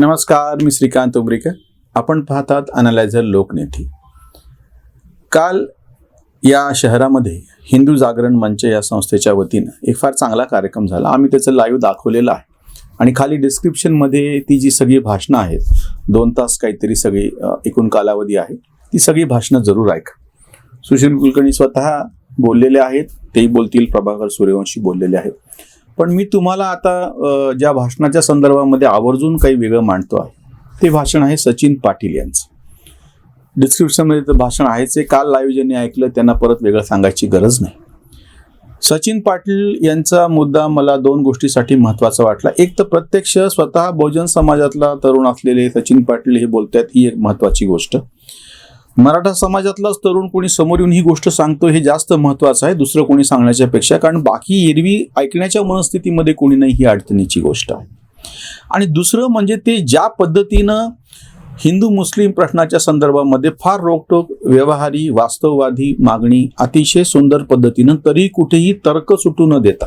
नमस्कार मी श्रीकांत उमरीकर. आपण पाहतात अनालायझर लोकनेती. काल या शहरामध्ये हिंदू जागरण मंच या संस्थेच्या वतीनं एक फार चांगला कार्यक्रम झाला. आम्ही त्याचं लाईव्ह दाखवलेलं आहे. आणि खाली डिस्क्रिप्शनमध्ये ती जी सगळी भाषणं आहेत दोन तास काहीतरी सगळी एकूण कालावधी आहे ती सगळी भाषणं जरूर ऐका. सुशील कुलकर्णी स्वतः बोललेले आहेत तेही बोलतील प्रभाकर सूर्यवंशी बोललेले आहेत. पण मी तुम्हाला आता ज्या भाषणाच्या संदर्भामध्ये आवर्जून काही वेगळं मांडतो आहे ते भाषण आहे सचिन पाटील यांचं. डिस्क्रिप्शनमध्ये तर भाषण आहेच आहे. काल लाईव्ह ज्यांनी ऐकलं त्यांना परत वेगळं सांगायची गरज नाही. सचिन पाटील यांचा मुद्दा मला दोन गोष्टीसाठी महत्त्वाचा वाटला. एक तर प्रत्यक्ष स्वतः बहुजन समाजातला तरुण असलेले सचिन पाटील हे बोलतात ही एक महत्त्वाची गोष्ट. मराठा समाजातलाच तरुण कोणी समोर येऊन ही गोष्ट सांगतो हे जास्त महत्त्वाचं आहे. दुसरं कोणी सांगण्याच्या पेक्षा कारण बाकी एरवी ऐकण्याच्या मनस्थितीमध्ये कोणी नाही ही अडचणीची गोष्ट आहे. आणि दुसरं म्हणजे ते ज्या पद्धतीनं हिंदू मुस्लिम प्रश्नाच्या संदर्भामध्ये फार रोकटोक व्यवहारी वास्तववादी मागणी अतिशय सुंदर पद्धतीनं तरी कुठेही तर्क सुटू न देता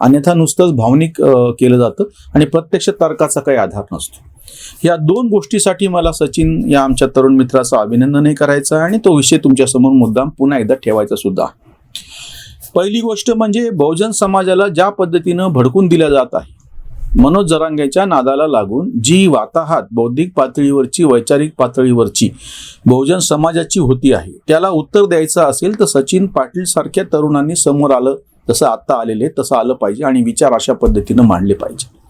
अन्यथा नुसतंच भावनिक केलं जातं आणि प्रत्यक्ष तर्काचा काही आधार नसतो. या दोन गोष्टीसाठी मला सचिन या आमच्या तरुण मित्राचं अभिनंदनही करायचं आणि तो विषय तुमच्यासमोर मुद्दाम पुन्हा एकदा ठेवायचा सुद्धा. पहिली गोष्ट म्हणजे बहुजन समाजाला ज्या पद्धतीनं भडकून दिल्या जात आहे मनोज जरांगेच्या नादाला लागून जी वाताहात बौद्धिक पातळीवरची वैचारिक पातळीवरची बहुजन समाजाची होती आहे त्याला उत्तर द्यायचं असेल तर सचिन पाटील सारख्या तरुणांनी समोर आलं जसं आत्ता आलेले तसं आलं पाहिजे आणि विचार अशा पद्धतीनं मांडले पाहिजे.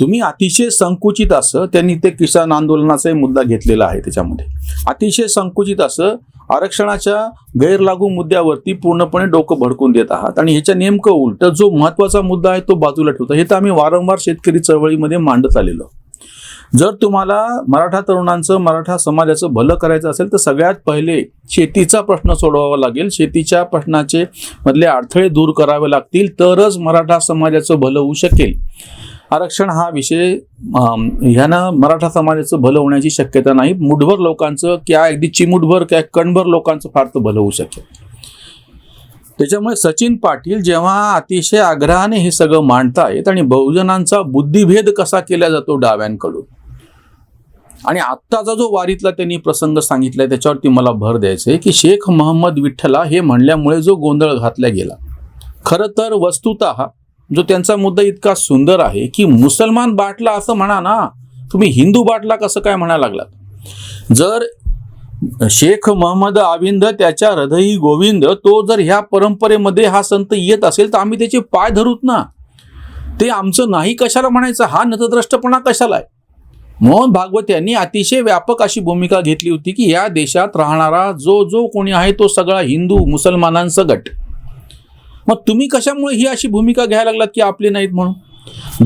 तुम्ही अतिशय संकुचित असं त्यांनी ते किसान आंदोलनाचाही मुद्दा घेतलेला आहे त्याच्यामध्ये. अतिशय संकुचित असं आरक्षणाच्या गैरलागू मुद्द्यावरती पूर्णपणे डोकं भडकून देत आहात. आणि ह्याच्या नेमकं उलट जो महत्त्वाचा मुद्दा आहे तो बाजूला ठेवतो. हे तर आम्ही वारंवार शेतकरी चळवळीमध्ये मांडत आलेलो. जर तुम्हाला मराठा तरुणांचं मराठा समाजाचं भलं करायचं असेल तर सगळ्यात पहिले शेतीचा प्रश्न सोडवावा लागेल. शेतीच्या प्रश्नाचे मधले अडथळे दूर करावे लागतील तरच मराठा समाजाचं भलं होऊ शकेल. आरक्षण हा विषय ह्यानं मराठा समाजाचं भलं होण्याची शक्यता नाही. मुठभर लोकांचं क्या अगदी चिमुठभर क्या कणभर लोकांचं फार तर भलं होऊ शकेल. त्याच्यामुळे सचिन पाटील जेव्हा अतिशय आग्रहाने हे सगळं मांडतायत आणि बहुजनांचा बुद्धिभेद कसा केला जातो डाव्यांकडून आणि आत्ताचा जो वारीतला त्यांनी प्रसंग सांगितलाय त्याच्यावरती मला भर द्यायचा आहे की शेख महम्मद विठ्ठला हे म्हणल्यामुळे जो गोंधळ घातला गेला. खरं तर वस्तुत जो त्यांचा मुद्दा इतका सुंदर आहे की मुसलमान बाटला असं म्हणा ना तुम्ही हिंदू बाटला कसं काय म्हणायला लागलात? जर शेख महम्मद आविंद त्याच्या हृदयी गोविंद तो जर ह्या परंपरेमध्ये हा संत येत असेल तर आम्ही त्याचे पाय धरूत ना. ते आमचं नाही कशाला म्हणायचं? हा नतद्रष्टपणा कशाला आहे? मोहन भागवत यांनी अतिशय व्यापक अशी भूमिका घेतली होती की या देशात राहणारा जो जो कोणी आहे तो सगळा हिंदू मुसलमानांचा गट मग तुम्ही कशामुळे ही अशी भूमिका घ्यायला लागलात की आपले नाहीत म्हणून?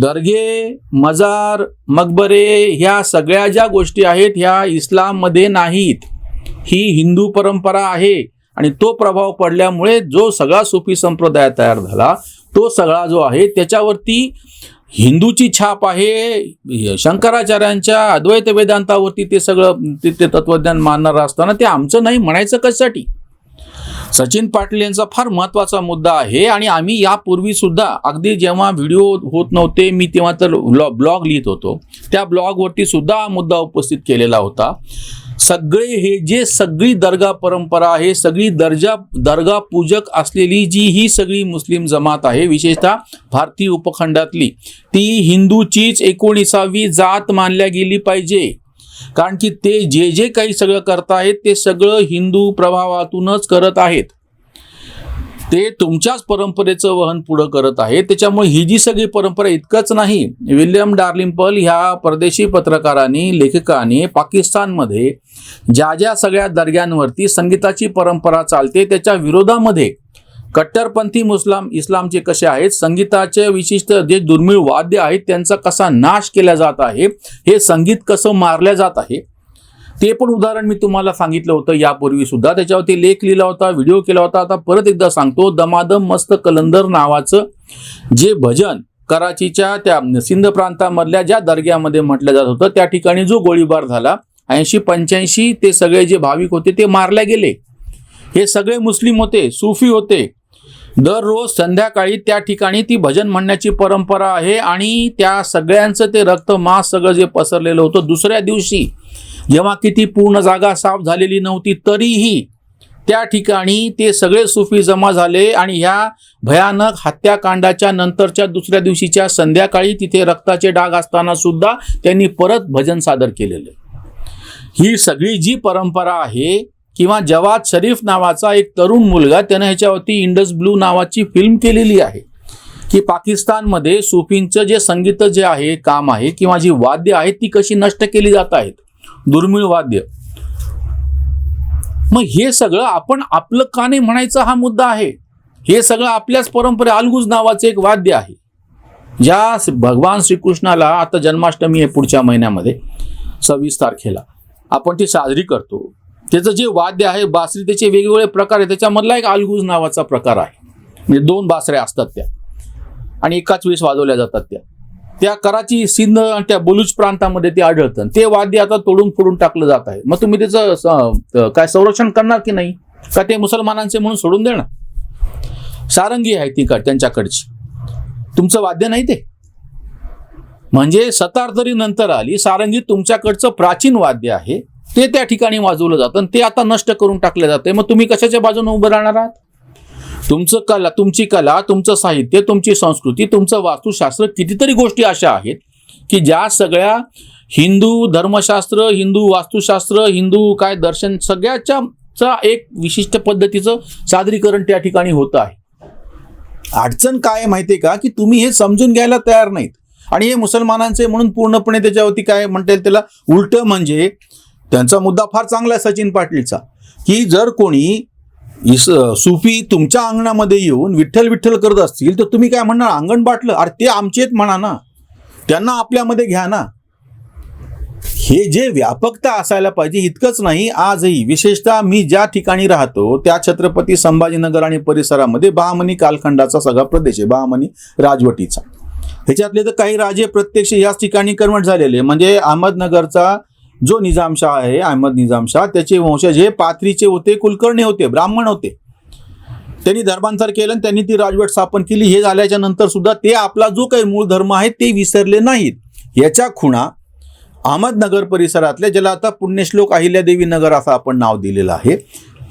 दर्गे मजार मकबरे ह्या सगळ्या ज्या गोष्टी आहेत ह्या इस्लाममध्ये नाहीत. ही हिंदू परंपरा आहे आणि तो प्रभाव पडल्यामुळे जो सगळा सुफी संप्रदाय तयार झाला तो सगळा जो आहे त्याच्यावरती हिंदूची छाप आहे. शंकराचार्यांच्या अद्वैत वेदांतावरती ते सगळं ते तत्वज्ञान मानणार असताना ते आमचं नाही म्हणायचं कशासाठी? सचिन पाटील यांचा फार महत्त्वाचा मुद्दा आहे आणि आम्ही यापूर्वी सुद्धा अगदी जेव्हा व्हिडिओ होत नव्हते मी तेव्हा तर ब्लॉग लिहित होतो. त्या ब्लॉगवरती सुद्धा हा मुद्दा उपस्थित केलेला होता. सगळे हे जे सगळी दर्गा परंपरा आहे सगळी दर्जा दर्गा पूजक असलेली जी ही सगळी मुस्लिम जमात आहे विशेषतः भारतीय उपखंडातली ती हिंदूचीच एकोणीसावी जात मानल्या गेली पाहिजे. कारण की ते जे जे काही सगळं करतायत ते सगळं हिंदू प्रभावातूनच करत आहेत. ते तुमच्याच परंपरेचं वहन पुढं करत आहेत. त्याच्यामुळे ही जी सगळी परंपरा इतकंच नाही. विल्यम डार्लिंपल ह्या परदेशी पत्रकारांनी लेखकाने पाकिस्तानमध्ये ज्या ज्या सगळ्या दर्ग्यांवरती संगीताची परंपरा चालते त्याच्या विरोधामध्ये कट्टरपंथी मुस्लाम इस्लामचे कसे आहेत संगीताचे विशिष्ट जे दुर्मिळ वाद्य आहेत त्यांचा कसा नाश केला जात आहे हे संगीत कसं मारल्या जात आहे ते पण उदाहरण मी तुम्हाला सांगितलं होतं यापूर्वी सुद्धा. त्याच्यावरती लेख लिहिला होता व्हिडिओ केला होता. आता परत एकदा सांगतो दमादम मस्त कलंदर नावाचं जे भजन कराचीच्या त्या सिंध प्रांतामधल्या ज्या दर्ग्यामध्ये म्हटलं जात होतं त्या ठिकाणी जो गोळीबार झाला ऐंशी पंच्याऐंशी ते सगळे जे भाविक होते ते मारले गेले. हे सगळे मुस्लिम होते सुफी होते. दररोज संध्याकाळी त्या ठिकाणी ती भजन म्हणण्याची परंपरा आहे आणि त्या सगळ्यांचं ते रक्त मास सगळं जे पसरलेलं होतं दुसऱ्या दिवशी जेव्हा किती पूर्ण जागा साफ झालेली नव्हती तरीही त्या ठिकाणी ते सगळे सुफी जमा झाले आणि ह्या भयानक हत्याकांडाच्या नंतरच्या दुसऱ्या दिवशीच्या संध्याकाळी तिथे रक्ताचे डाग असताना सुद्धा त्यांनी परत भजन सादर केलेलं ही सगळी जी परंपरा आहे किंवा जवाद शरीफ नावाचा एक तरुण मुलगा त्यानं ह्याच्यावरती इंडस ब्लू नावाची फिल्म केलेली आहे. की पाकिस्तानमध्ये सुफींचं जे संगीत जे आहे काम आहे किंवा जी वाद्य आहेत ती कशी नष्ट केली जात आहेत? दुर्मिळ वाद्य. मग हे सगळं आपण आपलं का नाही म्हणायचं हा मुद्दा आहे. हे सगळं आपल्याच परंपरे अलगुज नावाचं एक वाद्य आहे. ज्या भगवान श्रीकृष्णाला आता जन्माष्टमी आहे पुढच्या महिन्यामध्ये सव्वीस तारखेला. आपण ती साजरी करतो. त्याचं जे वाद्य आहे बासरी त्याचे वेगवेगळे प्रकार आहे त्याच्यामधला एक आलगुज नावाचा प्रकार आहे. म्हणजे दोन बासऱ्या असतात त्या. आणि एकाच वेळेस वाजवल्या जातात त्या. त्या कराची सिंध आणि त्या बलूच प्रांतामध्ये ते आढळतं. ते वाद्य आता तोडून फोडून टाकलं जात आहे. मग तुम्ही त्याचं काय संरक्षण करणार की नाही? का ते मुसलमानांचे म्हणून सोडून देणार? सारंगी आहे ती का त्यांच्याकडची. तुमचं वाद्य नाही ते? म्हणजे सतार तरी नंतर आली. सारंगी तुमच्याकडचं प्राचीन वाद्य आहे. ते त्या ठिकाणी वाजवलं जातं आणि ते आता नष्ट करून टाकलं जाते. मग तुम्ही कशाच्या बाजूने उभं राहणार आहात? तुमचं कला तुमची कला तुमचं साहित्य तुमची संस्कृती तुमचं वास्तुशास्त्र कितीतरी गोष्टी अशा आहेत की ज्या सगळ्या हिंदू धर्मशास्त्र हिंदू वास्तुशास्त्र हिंदू काय दर्शन सगळ्याच्या चा एक विशिष्ट पद्धतीचं सादरीकरण त्या ठिकाणी होतं आहे. अडचण काय आहे माहितीये का? की तुम्ही हे समजून घ्यायला तयार नाहीत. आणि हे मुसलमानांचे म्हणून पूर्णपणे त्याच्यावरती काय म्हणता येईल त्याला? उलट म्हणजे त्यांचा मुद्दा फार चांगला आहे सचिन पाटीलचा की जर कोणी इस सुफी तुमच्या अंगणामध्ये येऊन विठ्ठल विठ्ठल करत असतील तर तुम्ही काय म्हणणार? अंगण बाटलं? अरे ते आमचेच म्हणा ना. त्यांना आपल्यामध्ये घ्या ना. हे जे व्यापकता असायला पाहिजे इतकंच नाही आजही. विशेषतः मी ज्या ठिकाणी राहतो त्या छत्रपती संभाजीनगर आणि परिसरामध्ये बहामनी कालखंडाचा सगळा प्रदेश आहे बहामनी राजवटीचा. ह्याच्यातले तर काही राजे प्रत्यक्ष याच ठिकाणी कन्वर्ट झालेले. म्हणजे अहमदनगरचा जो निजामशाह आहे अहमद निजामशाह त्याचे वंशज हे पाथरीचे होते कुलकर्णी होते ब्राह्मण होते. त्यांनी धर्मांतर केलं आणि त्यांनी ती राजवट स्थापन केली. हे झाल्याच्यानंतर सुद्धा ते आपला जो काही मूळ धर्म आहे ते विसरले नाहीत. याच्या खुणा अहमदनगर परिसरातल्या ज्याला आता पुण्यश्लोक अहिल्यादेवी नगर असं आपण नाव दिलेलं आहे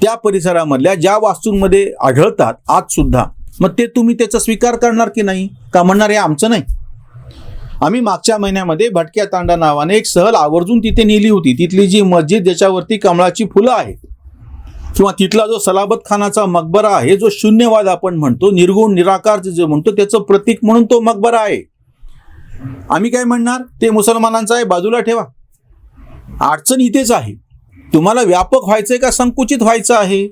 त्या परिसरामधल्या ज्या वास्तूंमध्ये आढळतात आज सुद्धा मग ते तुम्ही त्याचा स्वीकार करणार की नाही? का म्हणणार हे आमचं नाही? आम्ही मागच्या महिन्यामध्ये भटक्या तांडा नावाने एक सहल आवर्जून तिथे नेली होती. तिथली जी मस्जिद ज्याच्यावरती कमळाची फुलं आहेत किंवा तिथला जो सलाबत खानाचा मकबरा आहे जो शून्यवाद आपण म्हणतो निर्गुण निराकार जे म्हणतो त्याचं प्रतीक म्हणून तो मकबरा आहे. आम्ही काय म्हणणार? ते मुसलमानांचं आहे बाजूला ठेवा. अडचण इथेच आहे. तुम्हाला व्यापक व्हायचंय का संकुचित व्हायचं आहे?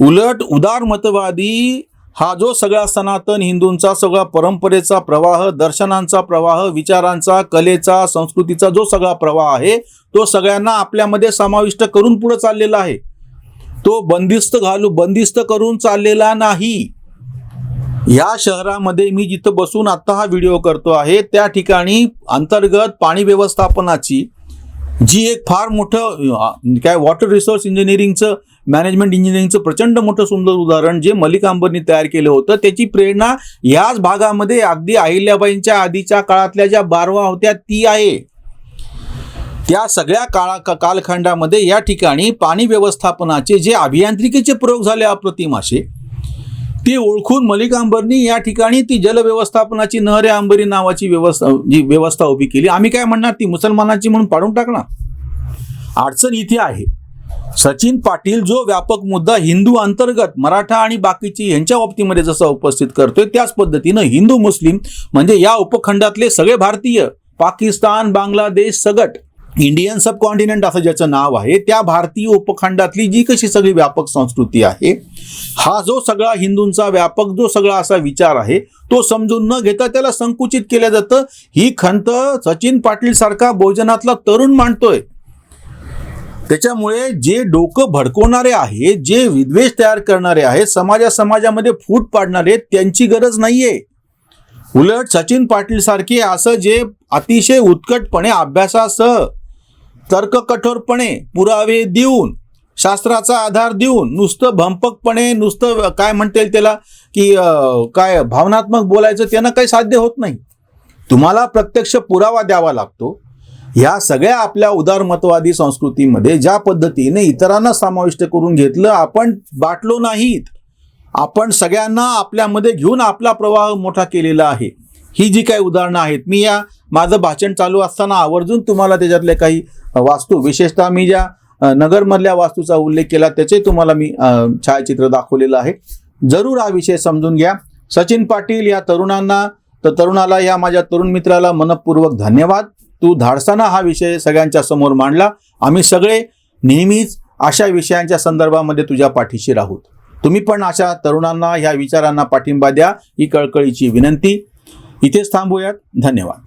उलट उदार मतवादी हा जो सगळा सनातन हिंदूंचा सगळा परंपरेचा प्रवाह दर्शनांचा प्रवाह विचारांचा कलेचा संस्कृतीचा जो सगळा प्रवाह आहे तो सगळ्यांना आपल्यामध्ये समाविष्ट करून पुढे चाललेला आहे. तो बंदिस्त घालू बंदिस्त करून चाललेला नाही. या शहरामध्ये मी जिथं बसून आता हा व्हिडिओ करतो आहे त्या ठिकाणी अंतर्गत पाणी व्यवस्थापनाची जी एक फार मोठं काय वॉटर रिसोर्स इंजिनिअरिंगचं मॅनेजमेंट इंजिनिअरिंगचं प्रचंड मोठं सुंदर उदाहरण जे मलिक अंबरनी तयार केलं होतं त्याची प्रेरणा याच भागामध्ये अगदी अहिल्याबाईंच्या आधीच्या काळातल्या ज्या बारवा होत्या ती आहे. त्या सगळ्या काळा का- कालखंडामध्ये या ठिकाणी पाणी व्यवस्थापनाचे जे अभियांत्रिकीचे प्रयोग झाले अप्रतिम असे ते ओळखून मलिक अंबरनी या ठिकाणी ती जल व्यवस्थापनाची नहरे अंबरी नावाची व्यवस्था जी व्यवस्था उभी केली. आम्ही काय म्हणणार ती मुसलमानाची म्हणून पाडून टाकणार? अडचण इथे आहे. सचिन पाटील जो व्यापक मुद्दा हिंदू अंतर्गत मराठा आणि बाकीची यांच्या बाबतीमध्ये जसा उपस्थित करतोय त्याच पद्धतीनं हिंदू मुस्लिम म्हणजे या उपखंडातले सगळे भारतीय पाकिस्तान बांगलादेश सगट इंडियन सब कॉन्टिनेंट असं ज्याचं नाव आहे त्या भारतीय उपखंडातली जी कशी सगळी व्यापक संस्कृती आहे हा जो सगळा हिंदूंचा व्यापक जो सगळा असा विचार आहे तो समजून न घेता त्याला संकुचित केलं जातं. ही खंत सचिन पाटील सारखा भोजनातला तरुण मांडतोय. त्याच्यामुळे जे डोकं भडकवणारे आहेत जे विद्वेष तयार करणारे आहेत समाजा समाजामध्ये फूट पाडणारे त्यांची गरज नाहीये. उलट सचिन पाटील सारखे असं जे अतिशय उत्कटपणे अभ्यासासह तर्क कठोरपणे पुरावे देऊन शास्त्राचा आधार देऊन नुसतं भंपकपणे नुसतं काय म्हणता येईल त्याला की काय भावनात्मक बोलायचं त्यानं काही साध्य होत नाही. तुम्हाला प्रत्यक्ष पुरावा द्यावा लागतो. ह्या सगळ्या आपल्या उदारमतवादी संस्कृतीमध्ये ज्या पद्धतीने इतरांना समाविष्ट करून घेतलं आपण बाटलो नाहीत. आपण सगळ्यांना आपल्यामध्ये घेऊन आपला प्रवाह मोठा केलेला आहे. ही जी काही उदाहरणं आहेत मी या माझं भाषण चालू असताना आवर्जून तुम्हाला त्याच्यातले काही वास्तू विशेषतः मी ज्या नगरमधल्या वास्तूचा उल्लेख केला त्याचे तुम्हाला मी छायाचित्र दाखवलेलं आहे. जरूर हा विषय समजून घ्या. सचिन पाटील या तरुणांना तर तरुणाला या माझ्या तरुण मित्राला मनपूर्वक धन्यवाद. तू धाडसाना हा विषय सगळ्यांच्या समोर मांडला. आम्ही सगळे नेहमीच अशा विषयांच्या संदर्भामध्ये तुझ्या पाठीशी राहूत तुम्ही पण अशा तरुणांना ह्या विचारांना पाठिंबा द्या ही कळकळीची विनंती. इथेच थांबूयात. धन्यवाद.